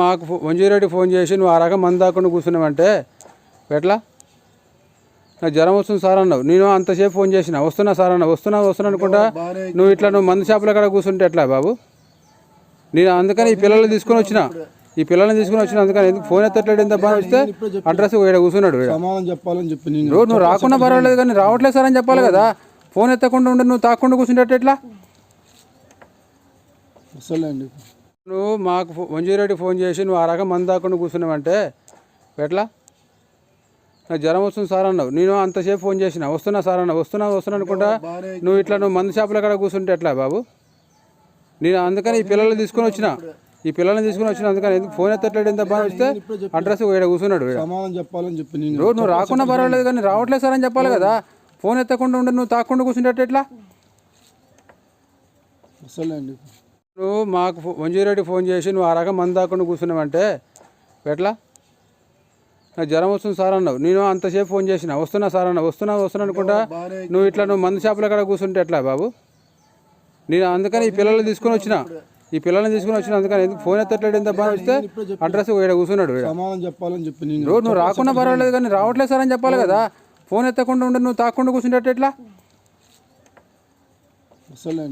మాకు మంజురెడ్డి ఫోన్ చేసి నువ్వు ఆ రకం మంది దాకుండా కూర్చున్నావంటే ఎట్లా? నాకు జ్వరం వస్తుంది సార్ అన్నావు. నేను అంతసేపు ఫోన్ చేసిన. వస్తున్నా సార్ అన్న వస్తున్నా వస్తున్నా అనుకుంటా నువ్వు ఇట్లా నువ్వు మందు షాపుల కాడ కూర్చుంటే ఎట్లా బాబు? నేను అందుకని ఈ పిల్లల్ని తీసుకొని వచ్చిన. ఈ పిల్లల్ని తీసుకొని వచ్చిన అందుకని ఎందుకు ఫోన్ ఎత్తట్లేడు ఎంత బాగా వస్తే? అడ్రస్ ఇక్కడ కూర్చున్నాడు చెప్పాలని చెప్పి నువ్వు రాకుండా పర్వాలేదు కానీ రావట్లేదు సార్ అని చెప్పాలి కదా. ఫోన్ ఎత్తకుండా ఉండి నువ్వు తాకుండా కూర్చుంటే ఎట్లా? అసలే అండి నువ్వు మాకు మంజురెడ్డి ఫోన్ చేసి నువ్వు ఆ రకం మంది దాకుండా కూర్చున్నావంటే ఎట్లా? నాకు జ్వరం వస్తుంది సార్ అన్నావు. నేను అంతసేపు ఫోన్ చేసిన. వస్తున్నా సార్ అన్న వస్తున్నా వస్తున్నా అనుకుంటా నువ్వు ఇట్లా నువ్వు మందు షాపుల కాడ కూర్చుంటే ఎట్లా బాబు? నేను అందుకని ఈ పిల్లల్ని తీసుకొని వచ్చిన. ఈ పిల్లల్ని తీసుకొని వచ్చిన అందుకని ఎందుకు ఫోన్ ఎత్తట్లేడు ఎంత బాగా వస్తే? అడ్రస్ ఇక్కడ కూర్చున్నాడు. సమాధానం చెప్పాలని చెప్పి నువ్వు రాకుండా పర్వాలేదు కానీ రావట్లేదు సార్ అని చెప్పాలి కదా. ఫోన్ ఎత్తకుండా ఉండి నువ్వు తాకుండా కూర్చుంటే ఎట్లా? అసలే అండి నువ్వు మాకు మంజురెడ్డి ఫోన్ చేసి నువ్వు ఆ రకం మంది దాకుండా కూర్చున్నావంటే ఎట్లా? నాకు జ్వరం వస్తుంది సార్ అన్నావు. నేను అంతసేపు ఫోన్ చేసిన. వస్తున్నా సార్ అన్న వస్తున్నా వస్తున్నా అనుకుంటా నువ్వు ఇట్లా నువ్వు మందు షాపుల కాడ కూర్చుంటే ఎట్లా బాబు? నేను అందుకని ఈ పిల్లల్ని తీసుకొని వచ్చిన. ఈ పిల్లల్ని తీసుకొని వచ్చిన అందుకని ఎందుకు ఫోన్ ఎత్తట్లేడు ఎంత బాగా వస్తే? అడ్రస్ ఇక్కడ కూర్చున్నాడు చెప్పాలని చెప్పి నువ్వు రాకుండా పర్వాలేదు కానీ రావట్లేదు సార్ అని చెప్పాలి కదా. ఫోన్ ఎత్తకుండా ఉండి నువ్వు తాకుండా కూర్చుంటే ఎట్లా? అసలే